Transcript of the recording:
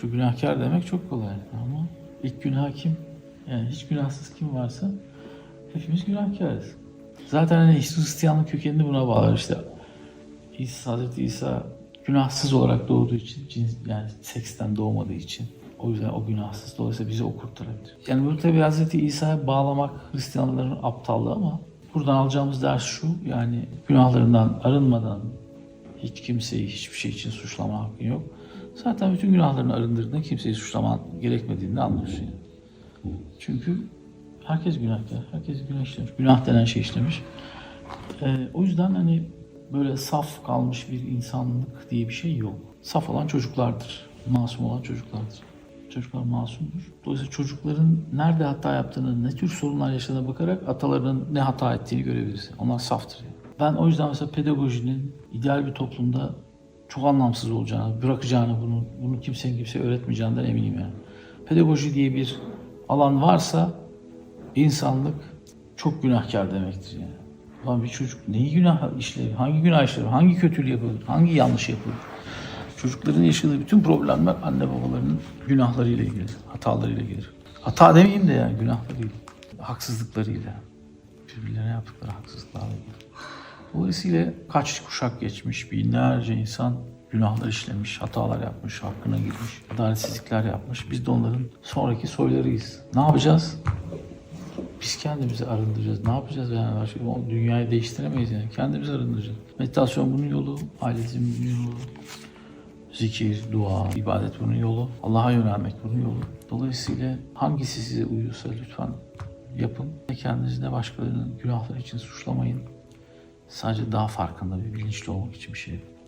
Şu günahkar demek çok kolay ama ilk günah kim? Yani hiç günahsız kim varsa hepimiz günahkarız. Zaten hani Hristiyanlık kökenini buna bağlar işte. İsa, Hazreti İsa günahsız olarak doğduğu için, cins, yani seksten doğmadığı için o yüzden o günahsız. Dolayısıyla bizi o kurtarabilir. Yani bunu tabii Hazreti İsa'ya bağlamak Hristiyanların aptallığı ama buradan alacağımız ders şu. Yani günahlarından arınmadan hiç kimseyi hiçbir şey için suçlama hakkın yok. Zaten bütün günahlarını arındırdığında kimseyi suçlaman gerekmediğini anlıyorsun. Yani. Çünkü herkes günahkar. Herkes günah işlemiş. Günah denen şey işlemiş. Ee, o yüzden hani böyle saf kalmış bir insanlık diye bir şey yok. Saf olan çocuklardır. Masum olan çocuklardır. Çocuklar masumdur. Dolayısıyla çocukların nerede hata yaptığını, ne tür sorunlar yaşadığına bakarak atalarının ne hata ettiğini görebilirsin. Onlar saftır. Yani. Ben o yüzden mesela pedagojinin ideal bir toplumda çok anlamsız olacağını, bırakacağını, bunu, bunu kimsenin kimseye öğretmeyeceğinden eminim yani. Pedagoji diye bir alan varsa insanlık çok günahkar demektir yani. Lan bir çocuk neyi günah işler, hangi günah işler, hangi kötülüğü yapıyor, hangi yanlış yapıyor? Çocukların yaşadığı bütün problemler anne babalarının günahlarıyla ilgili, hatalarıyla gelir. Hata demeyeyim de yani günahlarıyla, haksızlıklarıyla, birbirlerine yaptıkları haksızlıklarla ilgili. Dolayısıyla kaç kuşak geçmiş, binlerce insan günahlar işlemiş, hatalar yapmış, hakkına girmiş, adaletsizlikler yapmış. Biz de onların sonraki soylarıyız. Ne yapacağız? Biz kendimizi arındıracağız. Ne yapacağız yani? Başka, dünyayı değiştiremeyiz yani. Kendimizi arındıracağız. Meditasyon bunun yolu, aile dizimi bunun yolu. Zikir, dua, ibadet bunun yolu. Allah'a yönelmek bunun yolu. Dolayısıyla hangisi size uyuyorsa lütfen yapın. Ne kendinizi ne başkalarının günahları için suçlamayın. Sadece daha farkında bir bilinçli olmak için bir şey yapın.